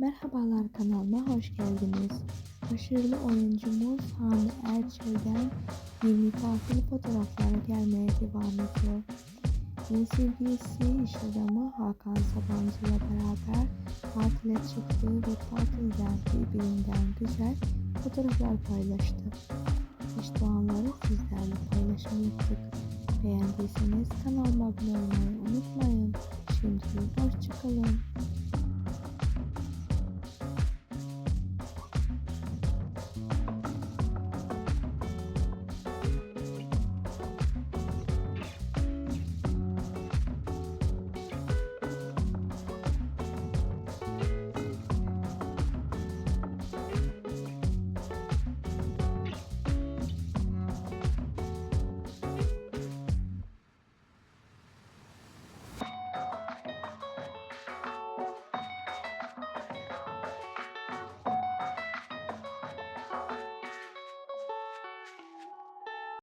Merhabalar kanalıma hoş geldiniz. Başarılı oyuncumuz Hande Erçel'den yeni farklı fotoğrafları gelmeye devam ediyor. Yeni sevgilisi iş adamı Hakan Sabancı ile beraber tatile çıktı ve tatilden birbirinden güzel fotoğraflar paylaştı. İşte o anları sizlerle paylaşmıştık. Beğendiyseniz kanalıma abone olmayı unutmayın. Şimdilik hoşçakalın.